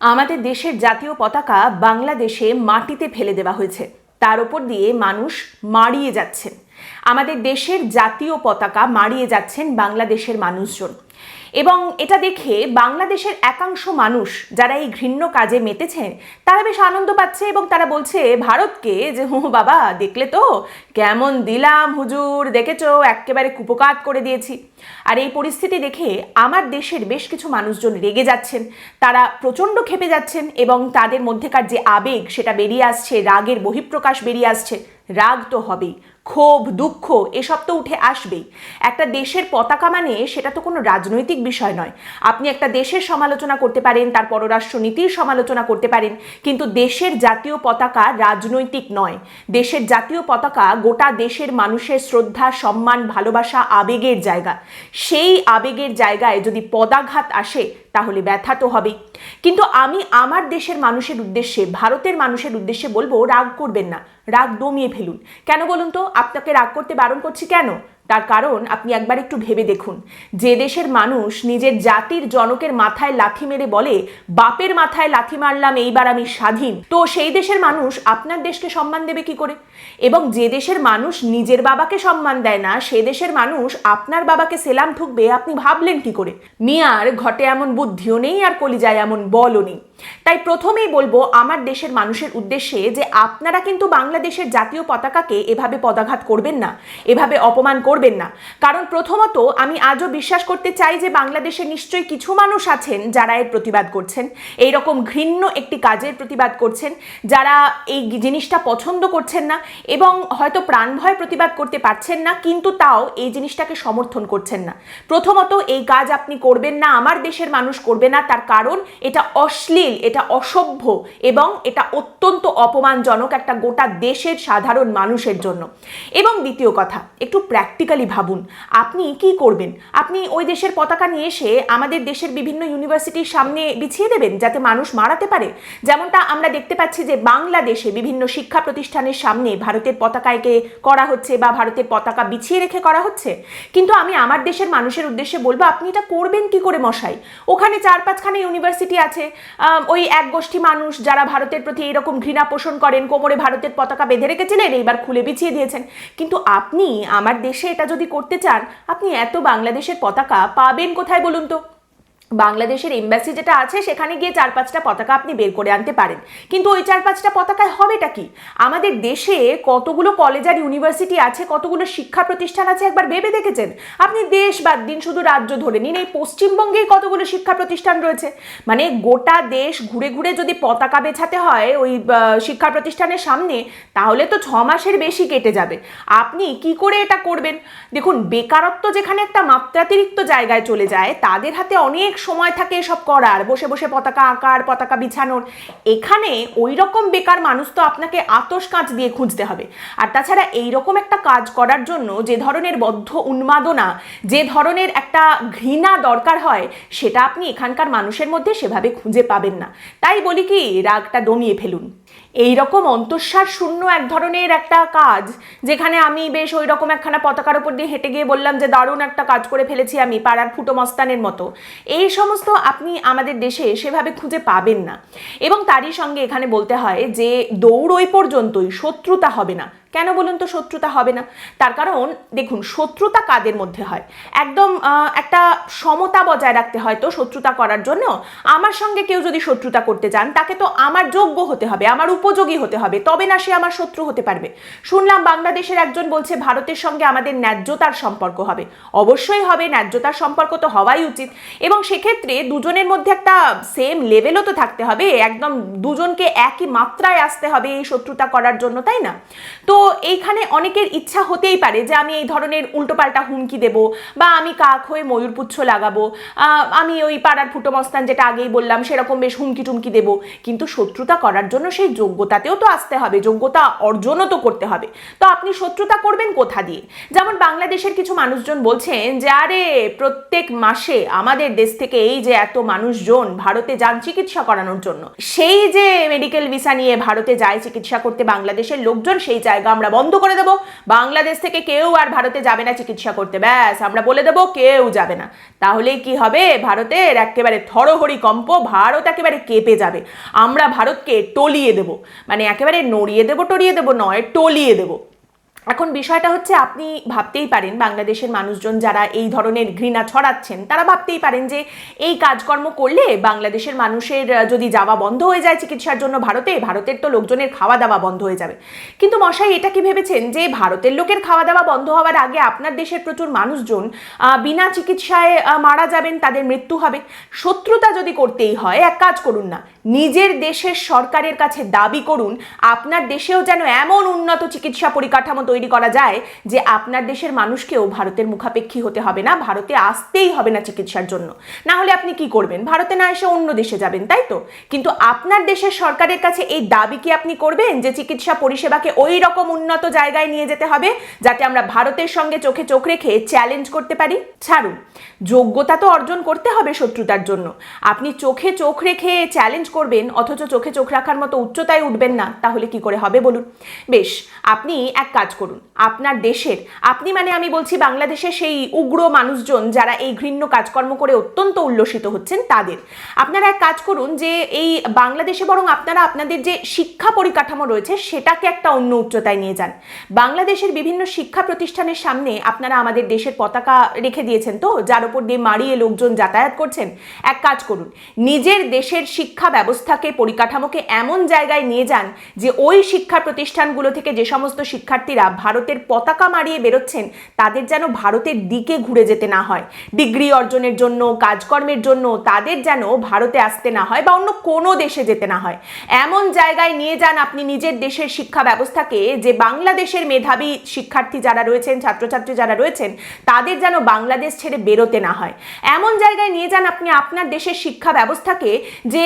আমাদের দেশের জাতীয় পতাকা বাংলাদেশে মাটিতে ফেলে দেওয়া হয়েছে। তার উপর দিয়ে মানুষ মারিয়ে যাচ্ছেন আমাদের দেশের জাতীয় পতাকা মারিয়ে যাচ্ছেন বাংলাদেশের মানুষজন। এবং এটা দেখে বাংলাদেশের একাংশ মানুষ যারা এই ঘৃণ্য কাজে মেতেছেন, তারা বেশ আনন্দ পাচ্ছে এবং তারা বলছে, ভারতকে যে, হু বাবা, দেখলে তো? কেমন দিলাম, হুজুর, দেখেছ? একেবারে কুপকাত করে দিয়েছি। আর এই পরিস্থিতি দেখে আমার দেশের বেশ কিছু মানুষজন রেগে যাচ্ছেন। তারা প্রচণ্ড ক্ষেপে যাচ্ছেন এবং তাদের মধ্যেকার যে আবেগ, সেটা বেরিয়ে আসছে, রাগের বহিঃপ্রকাশ বেরিয়ে আসছে। রাগ তো হবেই। ক্ষোভ, দুঃখ, এসব তো উঠে আসবেই। একটা দেশের পতাকা মানে সেটা তো কোনো রাজনৈতিক বিষয় নয়। আপনি একটা দেশের সমালোচনা করতে পারেন, তার পররাষ্ট্র নীতির সমালোচনা করতে পারেন, কিন্তু দেশের জাতীয় পতাকা রাজনৈতিক নয়। দেশের জাতীয় পতাকা গোটা দেশের মানুষের শ্রদ্ধা, সম্মান, ভালোবাসা, আবেগের জায়গা। সেই আবেগের জায়গায় যদি পদাঘাত আসে, তাহলে ব্যথা তো হবেই। কিন্তু আমি আমার দেশের মানুষের উদ্দেশ্যে, ভারতের মানুষের উদ্দেশ্যে বলব, রাগ করবেন না। রাগ দমিয়ে ফেলুন। কেন বলুন তো? আপনাকে রাগ করতে বারণ করছি কেন? তার কারণ আপনি একবার একটু ভেবে দেখুন। যে দেশের মানুষ নিজের জাতির জনকের মাথায় লাথি মেরে বলে, বাপের মাথায় লাথি মারলাম, এইবার আমি স্বাধীন। তো সেই দেশের মানুষ আপনার দেশকে সম্মান দেবে কি করে? এবং যে দেশের মানুষ নিজের বাবাকে সম্মান দেয় না, সে দেশের মানুষ আপনার বাবাকে সেলাম ঠুকবে, আপনি ভাবলেন কি করে? মিয়ার ঘটে এমন বুদ্ধিও নেই আর কলিজায় এমন বলও নেই। তাই প্রথমেই বলব, আমার দেশের মানুষের উদ্দেশ্যে যে আপনারা কিন্তু বাংলাদেশের জাতীয় পতাকাকে এভাবে পদাঘাত করবেন না, এভাবে অপমান করবেন না। কারণ প্রথমত আমি আজও বিশ্বাস করতে চাই যে বাংলাদেশে নিশ্চয়ই কিছু মানুষ আছেন যারা এর প্রতিবাদ করছেন। এই রকম ঘৃণ্য একটি কাজের প্রতিবাদ করছেন, যারা এই জিনিসটা পছন্দ করছেন না এবং হয়তো প্রাণ ভয় প্রতিবাদ করতে পারছেন না, কিন্তু তাও এই জিনিসটাকে সমর্থন করছেন না। প্রথমত এই কাজ আপনি করবেন না, আমার দেশের মানুষ করবে না, তার কারণ এটা অশ্লীল এটা অসভ্য এবং এটা অত্যন্ত অপমানজনক একটা গোটা দেশের সাধারণ মানুষের জন্য। এবং দ্বিতীয় কথা, একটু প্র্যাকটিক্যালি ভাবুন, আপনি কি করবেন? আপনি ওই দেশের পতাকা নিয়ে এসে আমাদের দেশের বিভিন্ন ইউনিভার্সিটির সামনে বিছিয়ে দেবেন যাতে মানুষ মারাতে পারে? যেমনটা আমরা দেখতে পাচ্ছি যে বাংলাদেশে বিভিন্ন শিক্ষা প্রতিষ্ঠানের সামনে ভারতের পতাকাকে করা হচ্ছে বা ভারতের পতাকা বিছিয়ে রেখে করা হচ্ছে। কিন্তু আমি আমার দেশের মানুষের উদ্দেশ্যে বলব, আপনি এটা করবেন কি করে মশাই? ওখানে চার পাঁচখানে ইউনিভার্সিটি আছে ওই এক গোষ্ঠী মানুষ যারা ভারতের প্রতি এরকম ঘৃণা পোষণ করেন, কোমরে ভারতের পতাকা বেঁধে রেখেছিলেন, এইবার খুলে বিছিয়ে দিয়েছেন। কিন্তু আপনি আমার দেশে এটা যদি করতে চান, আপনি এত বাংলাদেশের পতাকা পাবেন কোথায় বলুন তো? বাংলাদেশের এম্বাসি যেটা আছে, সেখানে গিয়ে চার পাঁচটা পতাকা আপনি বের করে আনতে পারেন। কিন্তু ওই চার পাঁচটা পতাকায় হবেটা কি? আমাদের দেশে কতগুলো কলেজ আর ইউনিভার্সিটি আছে, কতগুলো শিক্ষা প্রতিষ্ঠান আছে, একবার ভেবে দেখেছেন? আপনি দেশ বাদ দিন, শুধু রাজ্য ধরে নিন, এই পশ্চিমবঙ্গেই কতগুলো শিক্ষা প্রতিষ্ঠান রয়েছে? মানে গোটা দেশ ঘুরে ঘুরে যদি পতাকা বেছাতে হয় ওই শিক্ষা প্রতিষ্ঠানের সামনে, তাহলে তো ছ মাসের বেশি কেটে যাবে। আপনি কি করে এটা করবেন? দেখুন, বেকারত্ব যেখানে একটা মাত্রাতিরিক্ত জায়গায় চলে যায়, তাদের হাতে অনেক সময় থাকে এসব করার, বসে বসে পতাকা আঁকার, পতাকা বিছানোর। এখানে ওই রকম বেকার মানুষ তো আপনাকে আতস কাঁচ দিয়ে খুঁজতে হবে। আর তাছাড়া এই রকম একটা কাজ করার জন্য যে ধরনের বদ্ধ উন্মাদনা, যে ধরনের একটা ঘৃণা দরকার হয়, সেটা আপনি এখানকার মানুষের মধ্যে সেভাবে খুঁজে পাবেন না। তাই বলি কি, রাগটা দমিয়ে ফেলুন। এই রকম অন্তঃসার শূন্য এক ধরনের একটা কাজ, যেখানে আমি বেশ ওই রকম একখানা পতাকার উপর দিয়ে হেঁটে গিয়ে বললাম যে, দারুণ একটা কাজ করে ফেলেছি আমি পাড়ার ফুটো মস্তানের মতো। এই সমস্ত আপনি আমাদের দেশে সেভাবে খুঁজে পাবেন না। এবং তারই সঙ্গে এখানে বলতে হয় যে, দৌড় ওই পর্যন্তই, শত্রুতা হবে না। কেন বলুন তো শত্রুতা হবে না? তার কারণ দেখুন, শত্রুতা কাদের মধ্যে হয়? একদম একটা সমতা বজায় রাখতে হয় তো শত্রুতা করার জন্য। আমার সঙ্গে কেউ যদি শত্রুতা করতে চান তাকে তো আমার যোগ্য হতে হবে, আমার উপযোগী হতে হবে, তবে না সে আমার শত্রু হতে পারবে। শুনলাম বাংলাদেশের একজন বলছে, ভারতের সঙ্গে আমাদের ন্যায্যতার সম্পর্ক হবে। অবশ্যই হবে, ন্যায্যতার সম্পর্ক তো হওয়াই উচিত। এবং সেক্ষেত্রে দুজনের মধ্যে একটা সেম লেভেলও তো থাকতে হবে, একদম দুজনকে একই মাত্রায় আসতে হবে এই শত্রুতা করার জন্য, তাই না? তো এইখানে অনেকের ইচ্ছা হতেই পারে যে আমি এই ধরনের উল্টোপাল্টা হুমকি দেব বা আমি কাক হয়ে ময়ূরপুচ্ছ লাগাবো। আমি ওই পাড়ার ফুটো মস্তান যেটা আগেই বললাম, সেরকম বেশ হুমকি টুমকি দেব। কিন্তু শত্রুতা করার জন্য সেই যোগ্যতাতেও তো আসতে হবে, যোগ্যতা অর্জনও তো করতে হবে। তো আপনি শত্রুতা করবেন কোথা দিয়ে? যেমন বাংলাদেশের কিছু মানুষজন বলছেন যে, আরে, প্রত্যেক মাসে আমাদের দেশ থেকে এই যে এত মানুষজন ভারতে যান চিকিৎসা করানোর জন্য। সেই যে মেডিকেল ভিসা নিয়ে ভারতে যায় চিকিৎসা করতে বাংলাদেশের লোকজন, সেই জায়গা আমরা বন্ধ করে দেব। বাংলাদেশ থেকে কেউ আর ভারতে যাবে না চিকিৎসা করতে। ব্যাস, আমরা বলে দেব কেউ যাবে না। তাহলে কি হবে? ভারতের একেবারে থরহরি কম্প, ভারত একেবারে কেঁপে যাবে। আমরা ভারতকে টলিয়ে দেব। মানে একেবারে নড়িয়ে দেব, টড়িয়ে দেব নয়, টলিয়ে দেবো। এখন বিষয়টা হচ্ছে আপনি ভাবতেই পারেন বাংলাদেশের মানুষজন যারা এই ধরনের ঘৃণা ছড়াচ্ছেন, তারা ভাবতেই পারেন যে এই কাজকর্ম করলে বাংলাদেশের মানুষের যদি যাওয়া বন্ধ হয়ে যায় চিকিৎসার জন্য ভারতে, ভারতের তো লোকজনের খাওয়া দাওয়া বন্ধ হয়ে যাবে। কিন্তু মশাই, এটা কি ভেবেছেন যে ভারতের লোকের খাওয়া দাওয়া বন্ধ হওয়ার আগে আপনার দেশের প্রচুর মানুষজন বিনা চিকিৎসায় মারা যাবেন, তাদের মৃত্যু হবে? শত্রুতা যদি করতেই হয়, এক কাজ করুন না, নিজের দেশের সরকারের কাছে দাবি করুন, আপনার দেশেও যেন এমন উন্নত চিকিৎসা পরিকাঠামো তৈরি করা যায় যে আপনার দেশের মানুষকেও ভারতের মুখাপেক্ষী হতে হবে না, ভারতে আসতেই হবে না চিকিৎসার জন্য। না হলে আপনি কি করবেন? ভারতে না এসে অন্য দেশে যাবেন, তাই তো? কিন্তু আপনার দেশের সরকারের কাছে এই দাবি কি আপনি করবেন যে চিকিৎসা পরিষেবাকে ওই রকম উন্নত জায়গায় নিয়ে যেতে হবে যাতে আমরা ভারতের সঙ্গে চোখে চোখ রেখে চ্যালেঞ্জ করতে পারি? ছাড়ুন, যোগ্যতা তো অর্জন করতে হবে শত্রুতার জন্য। আপনি চোখে চোখ রেখে চ্যালেঞ্জ করবেন, অথচ চোখে চোখ রাখার মতো উচ্চতায় উঠবেন না, তাহলে কি করে হবে বলুন? বেশ, আপনি এক কাজ করুন। আপনার দেশের, আপনি মানে আমি বলছি বাংলাদেশের সেই উগ্র মানুষজন যারা এই ঘৃণ্য কাজকর্ম করে অত্যন্ত উল্লসিত হচ্ছেন, তাদের। আপনারা এক কাজ করুন যে এই বাংলাদেশে বরং আপনারা আপনাদের যে শিক্ষা পরিকাঠামো রয়েছে, সেটাকে একটা অন্য উচ্চতায় নিয়ে যান। বাংলাদেশের বিভিন্ন শিক্ষা প্রতিষ্ঠানের সামনে আপনারা আমাদের দেশের পতাকা রেখে দিয়েছেন তো, যার উপর দিয়ে মারিয়ে লোকজন যাতায়াত করছেন। এক কাজ করুন, নিজের দেশের শিক্ষা ব্যবস্থাকে, পরিকাঠামোকে এমন জায়গায় নিয়ে যান যে ওই শিক্ষা প্রতিষ্ঠানগুলো থেকে যে সমস্ত শিক্ষার্থীরা ভারতের পতাকা মারিয়ে বেরোচ্ছেন, তাদের যেন ভারতের দিকে ঘুরে যেতে না হয়। ডিগ্রি অর্জনের জন্য, কাজকর্মের জন্য তাদের যেন ভারতে আসতে না হয় বা অন্য কোনো দেশে যেতে না হয়। এমন জায়গায় নিয়ে যান আপনি নিজের দেশের শিক্ষা ব্যবস্থাকে, যে বাংলাদেশের মেধাবী শিক্ষার্থী যারা রয়েছেন, ছাত্রছাত্রী যারা রয়েছেন, তাদের যেন বাংলাদেশ ছেড়ে বেরোতে না হয়। এমন জায়গায় নিয়ে যান আপনি আপনার দেশের শিক্ষা ব্যবস্থাকে, যে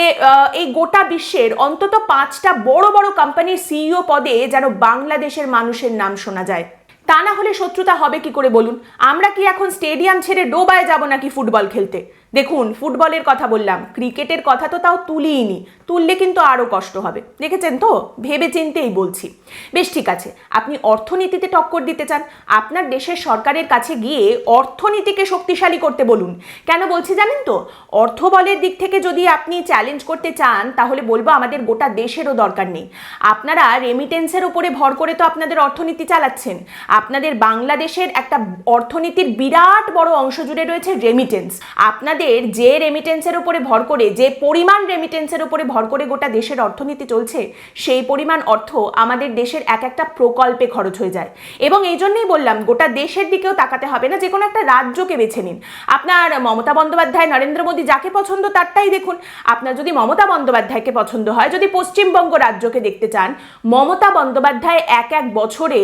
এই গোটা বিশ্বের অন্তত পাঁচটা বড় বড় কোম্পানির সিইও পদে যেন বাংলাদেশের মানুষের নাম শোনা যায়। তা না হলে শত্রুতা হবে কি করে বলুন? আমরা কি এখন স্টেডিয়াম ছেড়ে ডোবায় যাব নাকি ফুটবল খেলতে? দেখুন, ফুটবলের কথা বললাম, ক্রিকেটের কথা তো তাও তুলিনি তুললে কিন্তু আরও কষ্ট হবে। দেখেছেন তো? ভেবে চিন্তেই বলছি। বেশ ঠিক আছে, আপনি অর্থনীতিতে টক্কর দিতে চান, আপনার দেশের সরকারের কাছে গিয়ে অর্থনীতিকে শক্তিশালী করতে বলুন। কেন বলছি জানেন তো? অর্থবলের দিক থেকে যদি আপনি চ্যালেঞ্জ করতে চান, তাহলে বলব আমাদের গোটা দেশেরও দরকার নেই। আপনারা রেমিটেন্সের উপরে ভর করে তো আপনাদের অর্থনীতি চালাচ্ছেন। আপনাদের বাংলাদেশের একটা অর্থনীতির বিরাট বড় অংশ জুড়ে রয়েছে রেমিটেন্স আপনাদের যে রেমিটেন্সের উপরে ভর করে, যে পরিমাণ রেমিটেন্সের উপরে ভর করে গোটা দেশের অর্থনীতি চলছে, সেই পরিমাণ অর্থ আমাদের দেশের এক একটা প্রকল্পে খরচ হয়ে যায়। এবং এই জন্যই বললাম, গোটা দেশের দিকেও তাকাতে হবে না যে কোনো একটা রাজ্যকে বেছে নিন। আপনার মমতা বন্দ্যোপাধ্যায়, নরেন্দ্র মোদী যাকে পছন্দ তারটাই দেখুন। আপনার যদি মমতা বন্দ্যোপাধ্যায়কে পছন্দ হয়, যদি পশ্চিমবঙ্গ রাজ্যকে দেখতে চান, মমতা বন্দ্যোপাধ্যায় এক এক বছরে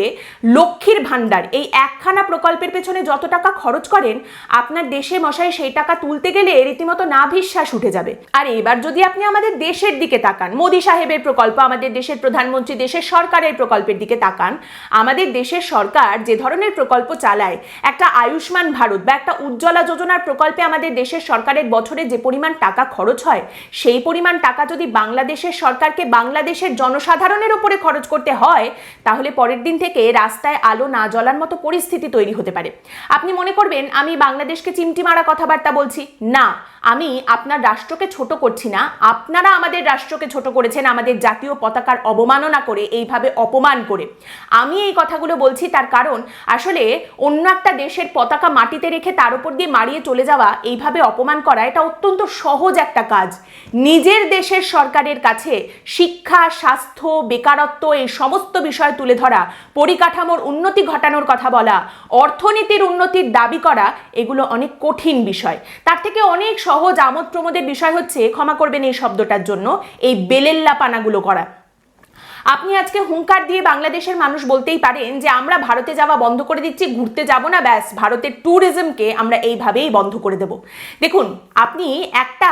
লক্ষ্মীর ভাণ্ডার, এই একখানা প্রকল্পের পেছনে যত টাকা খরচ করেন, আপনার দেশে মশাই সেই টাকা তুলতে গেলে রীতিমতো নাভিশ্বাস উঠে যাবে। আর এবার যদি আপনি আমাদের দেশের দিকে তাকান, মোদী সাহেবের প্রকল্প, আমাদের দেশের প্রধানমন্ত্রী, দেশের সরকারের প্রকল্পের দিকে তাকান, আমাদের দেশের সরকার যে ধরনের প্রকল্প চালায়, একটা আয়ুষ্মান ভারত বা একটা উজ্জ্বলা যোজনার প্রকল্পে আমাদের দেশের সরকারের বছরে যে পরিমাণ টাকা খরচ হয়, সেই পরিমাণ টাকা যদি বাংলাদেশের সরকারকে বাংলাদেশের জনসাধারণের উপরে খরচ করতে হয়, তাহলে পরের দিন থেকে রাস্তায় আলো না জ্বলার মতো পরিস্থিতি তৈরি হতে পারে। আপনি মনে করবেন, আমি বাংলাদেশকে চিমটি মারা কথাবার্তা বলছি। না আমি আপনার রাষ্ট্রকে ছোট করছি না, আপনারা আমাদের রাষ্ট্রকে ছোট করেছেন, আমাদের জাতীয় পতাকার অবমাননা করে, এইভাবে অপমান করে। আমি এই কথাগুলো বলছি তার কারণ, আসলে অন্য একটা দেশের পতাকা মাটিতে রেখে তার উপর দিয়ে মারিয়ে চলে যাওয়া, এইভাবে অপমান করা, এটা অত্যন্ত সহজ একটা কাজ। নিজের দেশের সরকারের কাছে শিক্ষা, স্বাস্থ্য, বেকারত্ব, এই সমস্ত বিষয় তুলে ধরা, পরিকাঠামোর উন্নতি ঘটানোর কথা বলা, অর্থনীতির উন্নতির দাবি করা, এগুলো অনেক কঠিন বিষয়। তার থেকে অনেক সহজ আমোদ প্রমোদের বিষয় হচ্ছে ক্ষমা করবেন এই শব্দটার জন্য এই বেলেল্লা পানাগুলো করা। আপনি আজকে হুঙ্কার দিয়ে বাংলাদেশের মানুষ বলতেই পারেন যে আমরা ভারতে যাওয়া বন্ধ করে দিচ্ছি, ঘুরতে যাব না, ব্যাস, ভারতের ট্যুরিজমকে আমরা এইভাবেই বন্ধ করে দেব। দেখুন, আপনি একটা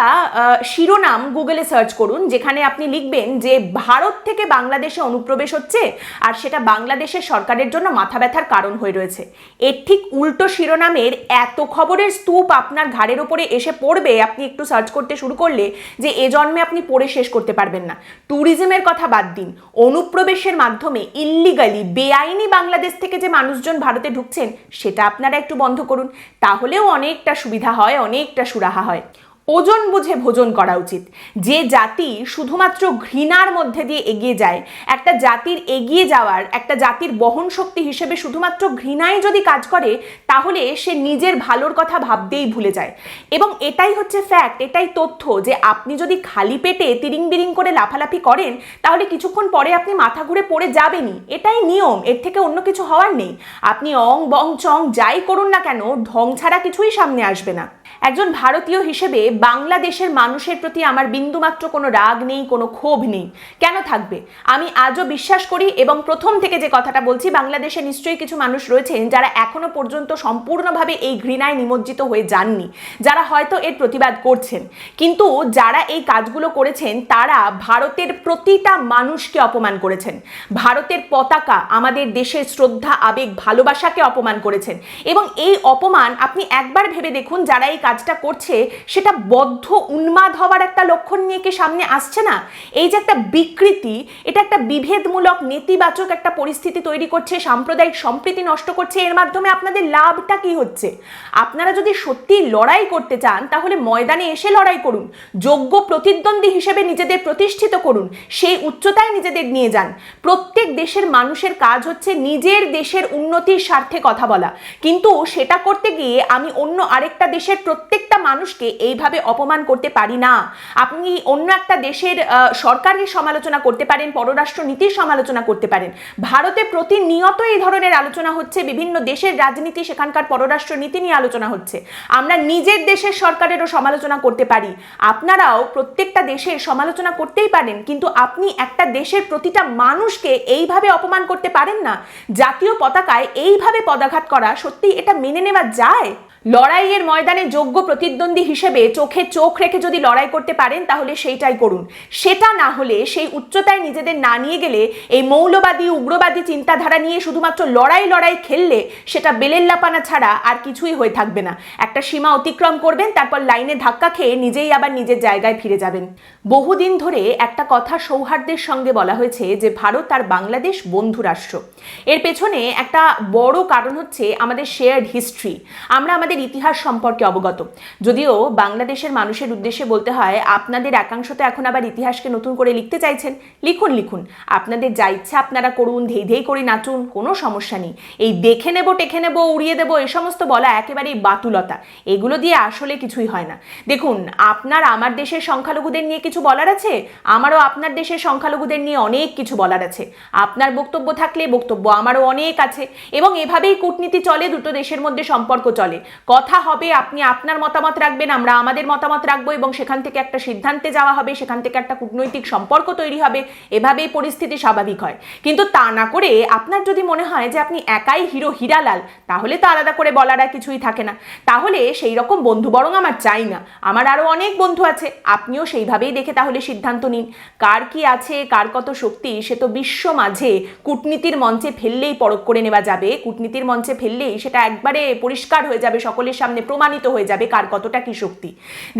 শিরোনাম গুগলে সার্চ করুন, যেখানে আপনি লিখবেন যে ভারত থেকে বাংলাদেশে অনুপ্রবেশ হচ্ছে আর সেটা বাংলাদেশের সরকারের জন্য মাথা ব্যথার কারণ হয়ে রয়েছে। এর ঠিক উল্টো শিরোনামের এত খবরের স্তূপ আপনার ঘাড়ের ওপরে এসে পড়বে, আপনি একটু সার্চ করতে শুরু করলে যে এ জন্মে আপনি পড়ে শেষ করতে পারবেন না। ট্যুরিজমের কথা বাদ দিন। অনুপ্রবেশের মাধ্যমে ইল্লিগালি বেআইনি বাংলাদেশ থেকে যে মানুষজন ভারতে ঢুকছেন, সেটা আপনারা একটু বন্ধ করুন। তাহলেও অনেকটা সুবিধা হয়, অনেকটা সুরাহা হয়। ওজন বুঝে ভোজন করা উচিত। যে জাতি শুধুমাত্র ঘৃণার মধ্যে দিয়ে এগিয়ে যায়, একটা জাতির এগিয়ে যাওয়ার, একটা জাতির বহন শক্তি হিসেবে শুধুমাত্র ঘৃণাই যদি কাজ করে, তাহলে সে নিজের ভালোর কথা ভাবতেই ভুলে যায়। এবং এটাই হচ্ছে ফ্যাক্ট এটাই তথ্য যে আপনি যদি খালি পেটে তিরিং বিরিং করে লাফালাফি করেন, তাহলে কিছুক্ষণ পরে আপনি মাথা ঘুরে পড়ে যাবেনই। এটাই নিয়ম, এর থেকে অন্য কিছু হওয়ার নেই। আপনি অং, বং, চং, যাই করুন না কেন, ঢং ছাড়া কিছুই সামনে আসবে না। একজন ভারতীয় হিসেবে বাংলাদেশের মানুষের প্রতি আমার বিন্দুমাত্র কোনো রাগ নেই, কোনো ক্ষোভ নেই। কেন থাকবে? আমি আজও বিশ্বাস করি এবং প্রথম থেকে যে কথাটা বলছি, বাংলাদেশে নিশ্চয়ই কিছু মানুষ রয়েছেন যারা এখনও পর্যন্ত সম্পূর্ণভাবে এই ঘৃণায় নিমজ্জিত হয়ে যাননি, যারা হয়তো এর প্রতিবাদ করছেন। কিন্তু যারা এই কাজগুলো করেছেন, তারা ভারতের প্রতিটা মানুষকে অপমান করেছেন। ভারতের পতাকা আমাদের দেশের শ্রদ্ধা, আবেগ, ভালোবাসাকে অপমান করেছেন। এবং এই অপমান আপনি একবার ভেবে দেখুন, যারা এই কাজটা করছে, সেটা বদ্ধ উন্মাদ হওয়ার একটা লক্ষণ নিয়ে কি সামনে আসছে না? এই যে একটা বিকৃতি, এটা একটা বিভেদমূলক, নেতিবাচক একটা পরিস্থিতি তৈরি করছে, সাম্প্রদায়িক সম্প্রীতি নষ্ট করছে, এর মাধ্যমে আপনাদের লাভটা কি হচ্ছে? আপনারা যদি সত্যি লড়াই করতে চান, তাহলে ময়দানে এসে লড়াই করুন। যোগ্য প্রতিদ্বন্দ্বী হিসেবে নিজেদের প্রতিষ্ঠিত করুন। সেই উচ্চতায় নিজেদের নিয়ে যান। প্রত্যেক দেশের মানুষের কাজ হচ্ছে নিজের দেশের উন্নতির স্বার্থে কথা বলা। কিন্তু সেটা করতে গিয়ে আমি অন্য আরেকটা দেশের প্রত্যেকটা মানুষকে এইভাবে অপমান করতে পারি না। আপনি অন্য একটা দেশের সরকারের সমালোচনা করতে পারেন, পররাষ্ট্র নীতির সমালোচনা করতে পারেন। ভারতে প্রতিনিয়ত এই ধরনের আলোচনা হচ্ছে, বিভিন্ন দেশের রাজনীতি, সেখানকার পররাষ্ট্র নীতি নিয়ে আলোচনা হচ্ছে। আমরা নিজের দেশের সরকারেরও সমালোচনা করতে পারি। আপনারাও প্রত্যেকটা দেশের সমালোচনা করতেই পারেন, কিন্তু আপনি একটা দেশের প্রতিটা মানুষকে এইভাবে অপমান করতে পারেন না। জাতীয় পতাকায় এইভাবে পদাঘাত করা সত্যি এটা মেনে নেওয়া যায়? লড়াইয়ের ময়দানে যোগ্য প্রতিদ্বন্দ্বী হিসেবে চোখে চোখ রেখে যদি লড়াই করতে পারেন, তাহলে সেইটাই করুন। সেটা না হলে সেই উচ্চতায় নিজেদের না নিয়ে গেলে এই মৌলবাদী, উগ্রবাদী চিন্তাধারা নিয়ে শুধুমাত্র লড়াই লড়াই খেললে সেটা বেলেল্লাপানা ছাড়া আর কিছুই হয়ে থাকবে না। একটা সীমা অতিক্রম করবেন, তারপর লাইনে ধাক্কা খেয়ে নিজেই আবার নিজের জায়গায় ফিরে যাবেন। বহুদিন ধরে একটা কথা সৌহার্দ্যের সঙ্গে বলা হয়েছে যে, ভারত আর বাংলাদেশ বন্ধু রাষ্ট্র। এর পেছনে একটা বড় কারণ হচ্ছে আমাদের শেয়ার্ড হিস্ট্রি আমরা আমাদের ইতিহাস সম্পর্কে অবগত। যদিও বাংলাদেশের মানুষের উদ্দেশ্যে বলতে হয়, আপনাদের একাংশ তো এখন আবার ইতিহাসকে নতুন করে লিখতে চাইছেন। লিখুন লিখুন। আপনাদের যা ইচ্ছা আপনারা করুন, ধেই ধেই করে নাচুন, কোনো সমস্যা নেই। এই দেখে নেব, টেখে নেব, উড়িয়ে দেবো, এ সমস্ত বলা একেবারেই বাতুলতা। এগুলো দিয়ে আসলে কিছুই হয় না। দেখুন, আপনার আমার দেশের সংখ্যালঘুদের নিয়ে কিছু বলার আছে? আমারও আপনার দেশের সংখ্যালঘুদের নিয়ে অনেক কিছু বলার আছে। আপনার বক্তব্য থাকলে বক্তব্য আমারও অনেক আছে। এবং এভাবেই কূটনীতি চলে, দুটো দেশের মধ্যে সম্পর্ক চলে। কথা হবে, আপনি আপনার মতামত রাখবেন, আমরা আমাদের মতামত রাখব এবং সেখান থেকে একটা সিদ্ধান্তে যাওয়া হবে, সেখান থেকে একটা কূটনৈতিক সম্পর্ক তৈরি হবে, এভাবেই পরিস্থিতি স্বাভাবিক হয়। কিন্তু তা না করে আপনার যদি মনে হয় যে আপনি একাই হিরো, হিরালাল, তাহলে তো আলাদা করে বলার আর কিছুই থাকে না। তাহলে সেই রকম বন্ধু বরং আমার চাই না। আমার আরও অনেক বন্ধু আছে, আপনিও সেইভাবেই দেখে তাহলে সিদ্ধান্ত নিন। কার কি আছে, কার কত শক্তি, সে তো বিশ্ব মাঝে। কূটনীতির মঞ্চে ফেললেই পরখ করে নেওয়া যাবে, কূটনীতির মঞ্চে ফেললেই সেটা একবারে পরিষ্কার হয়ে যাবে সকলের সামনে প্রমাণিত হয়ে যাবে কার কতটা কি শক্তি।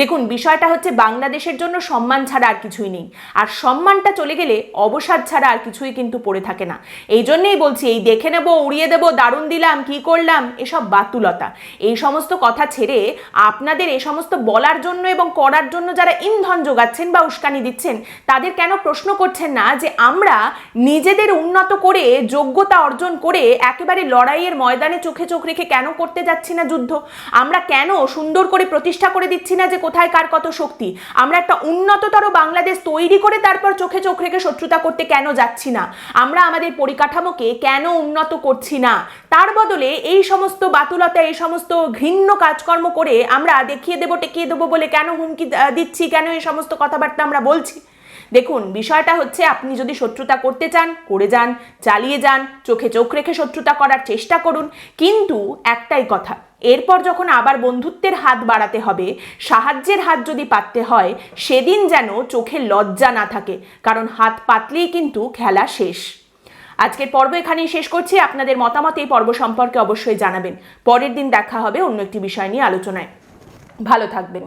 দেখুন, বিষয়টা হচ্ছে বাংলাদেশের জন্য সম্মান ছাড়া আর কিছুই নেই। আর সম্মানটা চলে গেলে অবসাদ ছাড়া আর কিছুই কিন্তু পড়ে থাকে না। এই জন্যেই বলছি, এই দেখে নেব, উড়িয়ে দেবো, দারুণ দিলাম, কি করলাম, এসব বাতুলতা। এই সমস্ত কথা ছেড়ে আপনাদের এই সমস্ত বলার জন্য এবং করার জন্য যারা ইন্ধন যোগাচ্ছেন বা উস্কানি দিচ্ছেন, তাদের কেন প্রশ্ন করছেন না যে আমরা নিজেদের উন্নত করে, যোগ্যতা অর্জন করে একেবারে লড়াইয়ের ময়দানে চোখে চোখ রেখে কেন করতে যাচ্ছি না যুদ্ধ? আমরা কেন সুন্দর করে প্রতিষ্ঠা করে দিচ্ছি না যে কোথায় কার কত শক্তি? আমরা একটা উন্নততর বাংলাদেশ তৈরি করে তারপর চোখে চোখ রেখে শত্রুতা করতে কেন যাচ্ছি না? আমরা আমাদের পরিকাঠামোকে কেন উন্নত করছি না? তার বদলে এই সমস্ত বাতুলতা, এই সমস্ত ঘৃণ্য কাজকর্ম করে আমরা দেখিয়ে দেবো, টেকিয়ে দেবো বলে কেন হুমকি দিচ্ছি? কেন এই সমস্ত কথাবার্তা আমরা বলছি? দেখুন, বিষয়টা হচ্ছে আপনি যদি শত্রুতা করতে চান, করে যান, চালিয়ে যান, চোখে চোখ রেখে শত্রুতা করার চেষ্টা করুন। কিন্তু একটাই কথা, এরপর যখন আবার বন্ধুত্বের হাত বাড়াতে হবে, সাহায্যের হাত যদি পাততে হয়, সেদিন যেন চোখে লজ্জা না থাকে, কারণ হাত পাতলেই কিন্তু খেলা শেষ। আজকের পর্ব এখানেই শেষ করছি। আপনাদের মতামত এই পর্ব সম্পর্কে অবশ্যই জানাবেন। পরের দিন দেখা হবে অন্য একটি বিষয় নিয়ে আলোচনায়। ভালো থাকবেন।